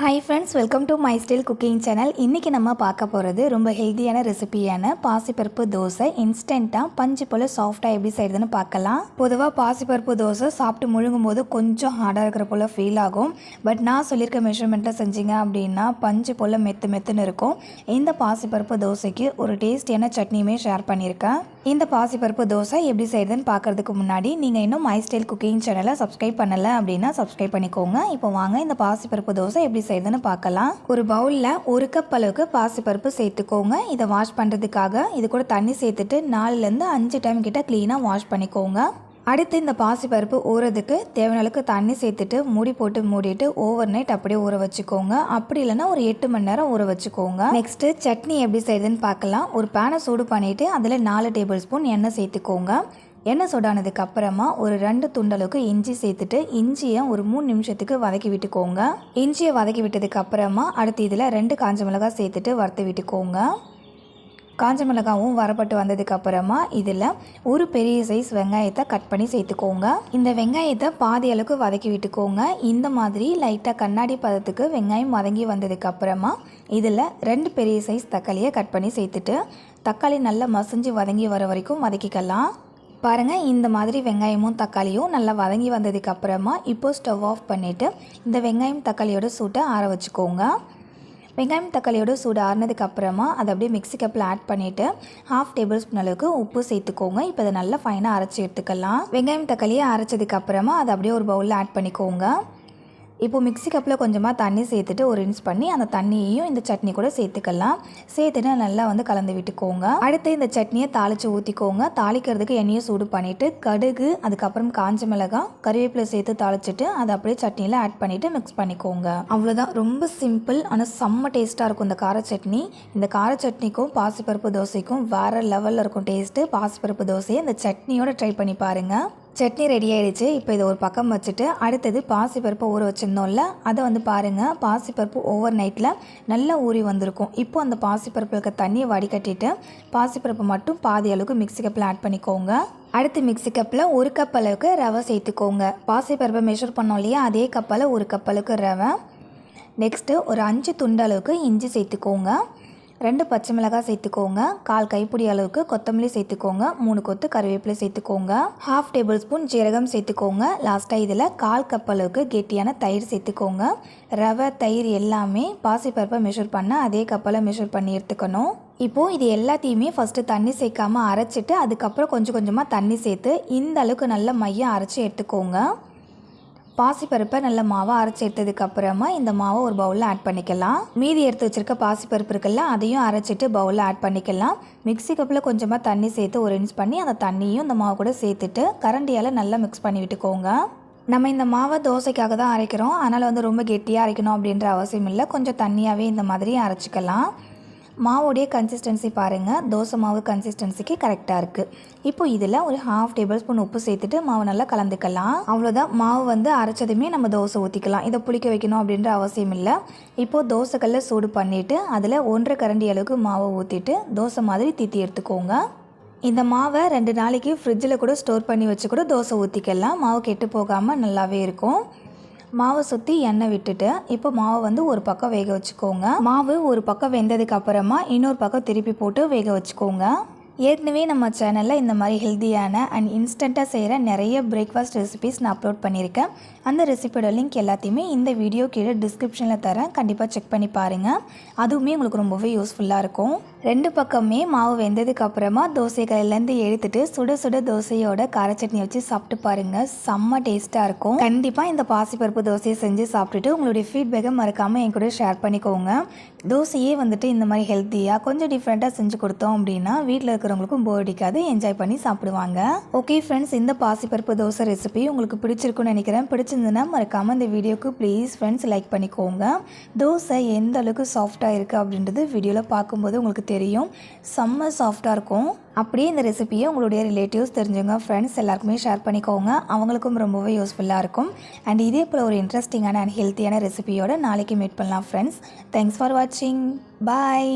Hi friends welcome to my style cooking channel இன்றைக்கி நம்ம பார்க்க போகிறது ரொம்ப ஹெல்த்தியான ரெசிபியான பாசிப்பருப்பு தோசை. இன்ஸ்டண்ட்டாக பஞ்சு போல் சாஃப்டாக எப்படி செய்யுதுன்னு பார்க்கலாம். பொதுவாக பாசிப்பருப்பு தோசை சாப்பிட்டு முழுங்கும் போது கொஞ்சம் ஹார்டாக இருக்கிற போல் ஃபீல் ஆகும். பட் நான் சொல்லியிருக்க மெஷர்மெண்ட்டில் செஞ்சீங்க அப்படின்னா பஞ்சு போல் மெத்து மெத்துன்னு இருக்கும். இந்த பாசிப்பருப்பு தோசைக்கு ஒரு டேஸ்டியான சட்னியுமே ஷேர் பண்ணியிருக்கேன். இந்த பாசிப்பருப்பு தோசை எப்படி செய்யுதுன்னு பார்க்குறதுக்கு முன்னாடி நீங்கள் இன்னும் மை ஸ்டைல் குக்கிங் சேனலை சப்ஸ்கிரைப் பண்ணலை அப்படின்னா சப்ஸ்கிரைப் பண்ணிக்கோங்க. இப்போ வாங்க இந்த பாசிப்பருப்பு தோசை எப்படி செய்யுதுன்னு பார்க்கலாம். ஒரு பவுலில் ஒரு கப் அளவுக்கு பாசிப்பருப்பு சேர்த்துக்கோங்க. இதை வாஷ் பண்ணுறதுக்காக இது கூட தண்ணி சேர்த்துட்டு நாலுலேருந்து அஞ்சு டைம் கிட்ட க்ளீனாக வாஷ் பண்ணிக்கோங்க. அடுத்து இந்த பாசிப்பருப்பு ஊறதுக்கு தேவையான அளவுக்கு தண்ணி சேர்த்துட்டு மூடி போட்டு மூடிட்டு ஓவர் நைட் அப்படியே ஊற வச்சுக்கோங்க. அப்படி இல்லைன்னா ஒரு எட்டு மணி நேரம் ஊற வச்சுக்கோங்க. நெக்ஸ்ட்டு சட்னி எப்படி செய்யுதுன்னு பார்க்கலாம். ஒரு பேனை சூடு பண்ணிவிட்டு அதில் நாலு டேபிள் ஸ்பூன் எண்ணெய் சேர்த்துக்கோங்க. எண்ணெய் சூடானதுக்கு அப்புறமா ஒரு ரெண்டு துண்டளவுக்கு இஞ்சி சேர்த்துட்டு இஞ்சியை ஒரு மூணு நிமிஷத்துக்கு வதக்கி விட்டுக்கோங்க. இஞ்சியை வதக்கி விட்டதுக்கு அப்புறமா அடுத்து இதில் ரெண்டு காஞ்ச மிளகாய் சேர்த்துட்டு வறுத்து விட்டுக்கோங்க. காஞ்ச மிளகாவும் வரப்பட்டு வந்ததுக்கு அப்புறமா இதில் ஒரு பெரிய சைஸ் வெங்காயத்தை கட் பண்ணி சேர்த்துக்கோங்க. இந்த வெங்காயத்தை பாதி அளவுக்கு வதக்கி விட்டுக்கோங்க. இந்த மாதிரி லைட்டாக கண்ணாடி பதத்துக்கு வெங்காயம் வதங்கி வந்ததுக்கு அப்புறமா இதில் ரெண்டு பெரிய சைஸ் தக்காளியை கட் பண்ணி சேர்த்துட்டு தக்காளி நல்லா மசிஞ்சு வதங்கி வர வரைக்கும் வதக்கிக்கலாம். பாருங்கள் இந்த மாதிரி வெங்காயமும் தக்காளியும் நல்லா வதங்கி வந்ததுக்கு அப்புறமா இப்போ ஸ்டவ் ஆஃப் பண்ணிவிட்டு இந்த வெங்காயம் தக்காளியோட சூட்டை ஆற வச்சுக்கோங்க. வெங்காயம் தக்காளியோட சூடு ஆறுனதுக்கு அப்புறமா அதை அப்படியே மிக்ஸி கப்பில் ஆட் பண்ணிவிட்டு ஹாஃப் டேபிள் ஸ்பூன் அளவுக்கு உப்பு சேர்த்துக்கோங்க. இப்போ அதை நல்லா ஃபைனாக அரைச்சி எடுத்துக்கலாம். வெங்காயம் தக்காளியை அரைச்சதுக்கு அப்புறமா அதை அப்படியே ஒரு பவுலில் ஆட் பண்ணிக்கோங்க. இப்போ மிக்ஸி கப்பில் கொஞ்சமாக தண்ணி சேர்த்துட்டு ஒரு இன்ஸ் பண்ணி அந்த தண்ணியையும் இந்த சட்னி கூட சேர்த்துக்கலாம். சேர்த்துட்டு நல்லா வந்து கலந்து விட்டுக்கோங்க. அடுத்து இந்த சட்னியை தாளித்து ஊற்றிக்கோங்க தாளிக்கிறதுக்கு எண்ணெயை சூடு பண்ணிவிட்டு கடுகு அதுக்கப்புறம் காஞ்ச மிளகாய் கருவேப்பிலை சேர்த்து தாளிச்சிட்டு அதை அப்படியே சட்னியில் ஆட் பண்ணிவிட்டு மிக்ஸ் பண்ணிக்கோங்க. அவ்வளோதான் ரொம்ப சிம்பிள் ஆனால் செம்ம டேஸ்ட்டாக இருக்கும் இந்த கார சட்னி. இந்த கார சட்னிக்கும் பாசிப்பருப்பு தோசைக்கும் வேறு லெவலில் இருக்கும் டேஸ்ட்டு பாசிப்பருப்பு தோசையை இந்த சட்னியோட ட்ரை பண்ணி பாருங்கள் சட்னி ரெடி ஆகிடுச்சு இப்போ இதை ஒரு பக்கம் வச்சுட்டு அடுத்தது பாசிப்பருப்பு ஊற வச்சுருந்தோம்ல அதை வந்து பாருங்கள் பாசிப்பருப்பு ஓவர் நைட்டில் நல்லா ஊறி வந்திருக்கும். இப்போ அந்த பாசிப்பருப்பு இருக்க தண்ணியை வடிகட்டிட்டு பாசிப்பருப்பு மட்டும் பாதி அளவுக்கு மிக்சி கப்பில் ஆட் பண்ணிக்கோங்க. அடுத்து மிக்சி கப்பில் ஒரு கப் அளவுக்கு ரவை சேர்த்துக்கோங்க. பாசிப்பருப்பை மெஷர் பண்ணோம் இல்லையா? அதே கப்பில் ஒரு கப் அளவுக்கு ரவை. நெக்ஸ்ட்டு ஒரு அஞ்சு துண்டு அளவுக்கு இஞ்சி சேர்த்துக்கோங்க. ரெண்டு பச்சை மிளகாய் சேர்த்துக்கோங்க. கால் கைப்பிடி அளவுக்கு கொத்தமல்லி சேர்த்துக்கோங்க. மூணு கொத்து கருவேப்பிலை சேர்த்துக்கோங்க. ஹாஃப் டேபிள் ஸ்பூன் ஜீரகம் சேர்த்துக்கோங்க. லாஸ்ட்டாக இதில் கால் கப் அளவுக்கு கெட்டியான தயிர் சேர்த்துக்கோங்க. ரவை தயிர் எல்லாமே பாசிப்பருப்பை மெஷர் பண்ண அதே கப்பில் மெஷர் பண்ணி எடுத்துக்கணும். இப்போது இது எல்லாத்தையுமே ஃபஸ்ட்டு தண்ணி சேர்க்காமல் அரைச்சிட்டு அதுக்கப்புறம் கொஞ்சம் கொஞ்சமாக தண்ணி சேர்த்து இந்த அளவுக்கு நல்ல மையம் அரைச்சி எடுத்துக்கோங்க. பாசிப்பருப்பை நல்ல மாவை அரைச்சி எடுத்ததுக்கு அப்புறமா இந்த மாவை ஒரு பவுலில் ஆட் பண்ணிக்கலாம். மீதி எடுத்து வச்சுருக்க பாசிப்பருப்பு இருக்குல்ல அதையும் அரைச்சிட்டு பவுலில் ஆட் பண்ணிக்கலாம். மிக்ஸி கப்பில் கொஞ்சமாக தண்ணி சேர்த்து ஒரு இன்ச் பண்ணி அந்த தண்ணியும் இந்த மாவு கூட சேர்த்துட்டு கரண்டியால் நல்லா மிக்ஸ் பண்ணி விட்டுக்கோங்க. நம்ம இந்த மாவை தோசைக்காக தான் அரைக்கிறோம். அதனால் வந்து ரொம்ப கெட்டியாக அரைக்கணும் அப்படின்ற அவசியம் இல்லை. கொஞ்சம் தண்ணியாகவே இந்த மாதிரி அரைச்சிக்கலாம். மாவுடைய கன்சிஸ்டன்சி பாருங்கள் தோசை மாவு கன்சிஸ்டன்சிக்கு கரெக்டாக இருக்குது இப்போ இதில் ஒரு ஹாஃப் டேபிள் ஸ்பூன் உப்பு சேர்த்துட்டு மாவு நல்லா கலந்துக்கலாம். அவ்வளோதான் மாவு வந்து அரைச்சதுமே நம்ம தோசை ஊற்றிக்கலாம் இதை புளிக்க வைக்கணும் அப்படின்ற அவசியம் இல்லை. இப்போது தோசைக்கல்ல சூடு பண்ணிவிட்டு அதில் ஒன்றரை கரண்டி அளவுக்கு மாவை ஊற்றிட்டு தோசை மாதிரி தீத்தி எடுத்துக்கோங்க. இந்த மாவை ரெண்டு நாளைக்கு ஃப்ரிட்ஜில் கூட ஸ்டோர் பண்ணி வச்சு கூட தோசை ஊற்றிக்கலாம் மாவு கெட்டு போகாமல் நல்லாவே இருக்கும். மாவை சுற்றி எண்ணெய் விட்டுட்டு இப்போ மாவை வந்து ஒரு பக்கம் வேக வச்சுக்கோங்க. மாவு ஒரு பக்கம் வெந்ததுக்கு அப்புறமா இன்னொரு பக்கம் திருப்பி போட்டு வேக வச்சுக்கோங்க. ஏற்கனவே நம்ம சேனலில் இந்த மாதிரி ஹெல்த்தியான அண்ட் இன்ஸ்டண்ட்டாக செய்கிற நிறைய பிரேக்ஃபாஸ்ட் ரெசிபிஸ் நான் அப்லோட் பண்ணியிருக்கேன் அந்த ரெசிபியோட லிங்க் எல்லாத்தையுமே இந்த வீடியோ கீழே டிஸ்கிரிப்ஷனில் தரேன். கண்டிப்பாக செக் பண்ணி பாருங்கள் அதுவுமே உங்களுக்கு ரொம்பவே யூஸ்ஃபுல்லாக இருக்கும். ரெண்டு பக்கமே மாவு வெந்ததுக்கு அப்புறமா தோசைகள்லேருந்து எடுத்துட்டு சுட சுட தோசையோட கார சட்னி வச்சு சாப்பிட்டு பாருங்கள் செம்ம டேஸ்ட்டாக இருக்கும். கண்டிப்பாக இந்த பாசிப்பருப்பு தோசையை செஞ்சு சாப்பிட்டுட்டு உங்களுடைய ஃபீட்பேக்கை மறக்காமல் என் கூட ஷேர் பண்ணிக்கோங்க. தோசையே வந்துட்டு இந்த மாதிரி ஹெல்த்தியாக கொஞ்சம் டிஃப்ரெண்ட்டாக செஞ்சு கொடுத்தோம் அப்படின்னா வீட்டில் இருக்கிறவங்களுக்கும் போர் அடிக்காது என்ஜாய் பண்ணி சாப்பிடுவாங்க. ஓகே ஃப்ரெண்ட்ஸ் இந்த பாசிப்பருப்பு தோசை ரெசிபி உங்களுக்கு பிடிச்சிருக்குன்னு நினைக்கிறேன். பிடிச்சிருந்துன்னா மறக்காமல் இந்த வீடியோக்கு ப்ளீஸ் ஃப்ரெண்ட்ஸ் லைக் பண்ணிக்கோங்க. தோசை எந்த அளவுக்கு சாஃப்டாக இருக்குது அப்படின்றது வீடியோவில் பார்க்கும்போது உங்களுக்கு தெரியும். செம்ம சாஃப்டாக இருக்கும். அப்படியே இந்த ரெசிபியை உங்களுடைய ரிலேட்டிவ்ஸ் தெரிஞ்சவங்க ஃப்ரெண்ட்ஸ் எல்லாருக்குமே ஷேர் பண்ணிக்கோங்க. அவங்களுக்கும் ரொம்பவே யூஸ்ஃபுல்லாக இருக்கும். அண்ட் இதே போல் ஒரு இன்ட்ரெஸ்டிங்கான அண்ட் ஹெல்த்தியான ரெசிபியோட நாளைக்கு மீட் பண்ணலாம் ஃப்ரெண்ட்ஸ் தேங்க்ஸ் ஃபார் வாட்சிங் பாய்